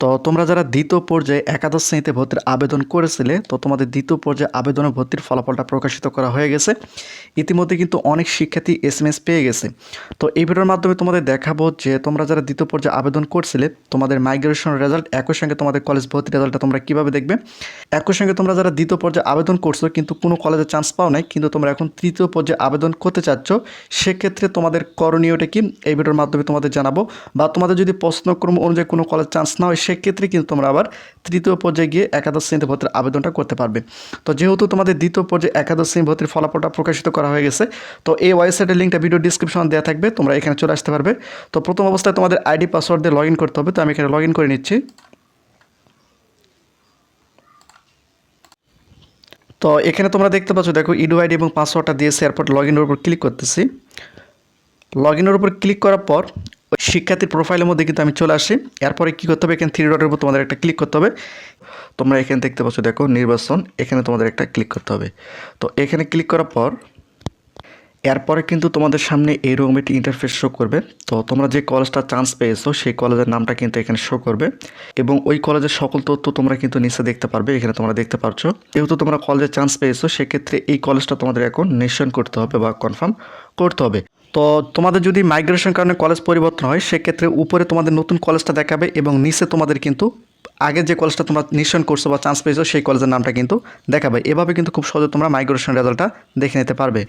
তো তোমরা যারা দ্বিতীয় পর্যায়ে একাদশ শ্রেণীতে ভর্তির আবেদন করেছিলে, তো তোমাদের দ্বিতীয় পর্যায়ে আবেদনের ভর্তির ফলাফলটা প্রকাশিত করা হয়ে গেছে। ইতিমধ্যে কিন্তু অনেক শিক্ষার্থী এস এম এস পেয়ে গেছে। তো এই ভিডিওর মাধ্যমে তোমাদের দেখাবো যে তোমরা যারা দ্বিতীয় পর্যায়ে আবেদন করছিলে, তোমাদের মাইগ্রেশন রেজাল্ট একই সঙ্গে তোমাদের কলেজ ভর্তির রেজাল্টটা তোমরা কীভাবে দেখবে? একই সঙ্গে তোমরা যারা দ্বিতীয় পর্যায়ে আবেদন করছ, কিন্তু কোনো কলেজে চান্স পাও নাই, কিন্তু তোমরা এখন তৃতীয় পর্যায়ে আবেদন করতে চাচ্ছ, সেক্ষেত্রে তোমাদের করণীয়টা কি? এই ভিডিওর মাধ্যমে তোমাদের জানাব। বা তোমাদের যদি প্রশ্নক্রম অনুযায়ী কোনো কলেজ চান্স না হয় সেক্ষেত্রে কিন্তু তোমরা আবার তৃতীয় পর্যায়ে গিয়ে একাদশ শ্রেণীতে ভর্তির আবেদনটা করতে পারবে। তো যেহেতু তোমাদের দ্বিতীয় পর্যায়ে একাদশ শ্রেণি ভর্তির ফলাফলটা প্রকাশিত করা হয়ে গেছে, তো এই ওয়েবসাইটের লিঙ্কটা ভিডিও ডিসক্রিপশন দেওয়া থাকবে, তোমরা এখানে চলে আসতে পারবে। তো প্রথম অবস্থায় তোমাদের আইডি পাসওয়ার্ড দিয়ে লগ ইন করতে হবে, তো আমি এখানে লগ ইন করে নিচ্ছি। তো এখানে তোমরা দেখতে পাচ্ছ, দেখো ইডু আইডি এবং পাসওয়ার্ডটা দিয়েছে, এরপর লগ ইনের উপর ক্লিক করতেছি। লগ ইনের উপর ক্লিক করার পর শিক্ষার্থীর প্রোফাইলের মধ্যে কিন্তু আমি চলে আসি। এরপরে কী করতে হবে? এখানে থ্রি ডটের উপর তোমাদের একটা ক্লিক করতে হবে। তোমরা এখানে দেখতে পাচ্ছ, দেখো নির্বাচন, এখানে তোমাদের একটা ক্লিক করতে হবে। তো এখানে ক্লিক করার পর, এরপরে কিন্তু তোমাদের সামনে এইরকম একটি ইন্টারফেস শো করবে। তো তোমরা যে কলেজটা চান্স পেয়েছ, সেই কলেজের নামটা কিন্তু এখানে শো করবে। এবং ওই কলেজের সকল তথ্য তোমরা কিন্তু নিচে দেখতে পারবে, এখানে তোমরা দেখতে পাচ্ছ যেহেতু তোমরা কলেজে চান্স পেয়েছ, সেক্ষেত্রে এই কলেজটা তোমাদের এখন নিশ্চয়ন করতে হবে বা কনফার্ম করতে হবে। তো তোমাদের যদি মাইগ্রেশন কারণে কলেজ পরিবর্তন হয়, সেক্ষেত্রে উপরে তোমাদের নতুন কলেজটা দেখাবে এবং নিচে তোমাদের কিন্তু আগে যে কলেজটা তোমরা নিশ্চয়ন করছ বা চান্স পেয়েছ, সেই কলেজের নামটা কিন্তু দেখাবে। এভাবে কিন্তু খুব সহজে তোমরা মাইগ্রেশন রেজাল্টটা দেখে নিতে পারবে।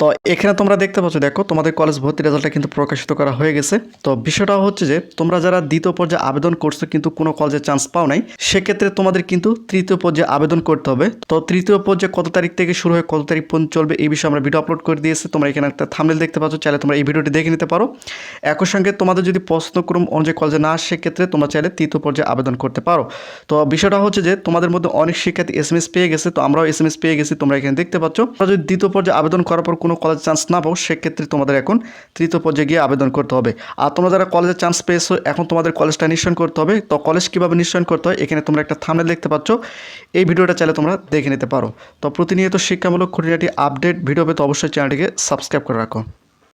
তো এখানে তোমরা দেখতে পাচ্ছ, দেখো, তোমাদের কলেজ ভর্তি রেজাল্টটা কিন্তু প্রকাশিত করা হয়ে গেছে। তো বিষয়টা হচ্ছে যে, তোমরা যারা দ্বিতীয় পর্যায়ে আবেদন করছ কিন্তু কোনো কলেজে চান্স পাও নাই, সেক্ষেত্রে তোমাদের কিন্তু তৃতীয় পর্যায়ে আবেদন করতে হবে। তো তৃতীয় পর্যায়ে কত তারিখ থেকে শুরু হয়ে, কত তারিখ পর্যন্ত চলবে, এই বিষয়ে আমরা ভিডিও আপলোড করে দিয়েছি। তোমরা এখানে একটা থামনেল দেখতে পাচ্ছ, চাইলে তোমরা এই ভিডিওটি দেখে নিতে পারো। একই সঙ্গে তোমাদের যদি প্রশ্নক্রম অনুযায়ী কলেজে না আসে, সেক্ষেত্রে তোমরা চাইলে তৃতীয় পর্যায়ে আবেদন করতে পারো। তো বিষয়টা হচ্ছে যে, তোমাদের মধ্যে অনেক শিক্ষার্থী এস পেয়ে গেছে, তো আমরাও এস পেয়ে গেছি, তোমরা এখানে দেখতে পাচ্ছ। তোমরা যদি দ্বিতীয় পর্যায়ে আবেদন করার পর কোনো কলেজে চান্স না পাও, সেক্ষেত্রে তোমাদের এখন তৃতীয় পর্যায়ে গিয়ে আবেদন করতে হবে। আর তোমরা যারা কলেজে চান্স পেয়েছ, এখন তোমাদের কলেজটা নিশ্চয়ন করতে হবে। তো কলেজ কীভাবে নিশ্চয়ন করতে হয়, এখানে তোমরা একটা থামলে দেখতে পাচ্ছ। এই ভিডিওটা চাইলে তোমরা দেখে নিতে পারো। তো প্রতিনিয়ত শিক্ষামূলক খুঁটিনাটি আপডেট ভিডিও পেতে অবশ্যই চ্যানেলটিকে সাবস্ক্রাইব করে রাখো।